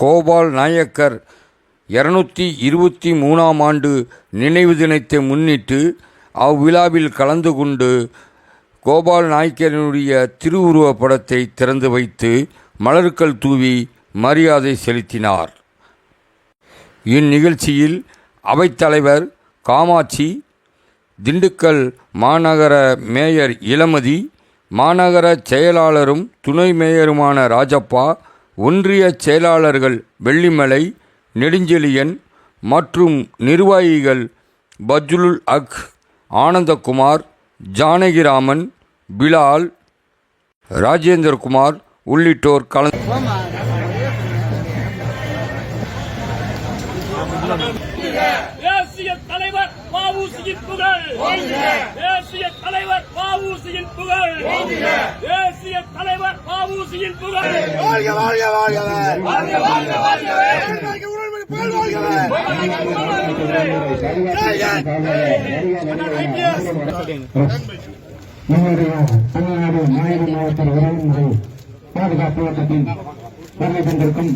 கோபால் நாயக்கர் இருநூத்தி இருபத்தி மூணாம் ஆண்டு நினைவு தினத்தை முன்னிட்டு அவ்விழாவில் கலந்து கொண்டு கோபால் நாயக்கரினுடைய திருவுருவப் படத்தை திறந்து வைத்து மலர்கள் தூவி மரியாதை செலுத்தினார். இந்நிகழ்ச்சியில் அவைத்தலைவர் காமாட்சி திண்டுக்கல் மாநகர மேயர் இளமதி மாநகர செயலாளரும் துணை மேயருமான ராஜப்பா ஒன்றிய செயலாளர்கள் வெள்ளிமலை நெடுஞ்செழியன் மற்றும் நிர்வாகிகள் பஜ்லுல் அக் ஆனந்தகுமார் ஜானகிராமன் பிலால் ராஜேந்திரகுமார் உள்ளிட்டோர் கலந்து தேசிய தலைவர் மாவூசியின் புகழ்! தேசிய தலைவர் மாவூசியின் புகழ். வாழ்க வாழ்க வாழ்கவே வாழ்க வாழ்க வாழ்கவே வாழ்க உணர்வு புகழ் வாழ்கவே நம்முடைய தமிழ்நாடு மாநில மாவட்ட உறவினர்கள் பாதுகாப்பு வட்டத்தின் வருகை தந்திருக்கும்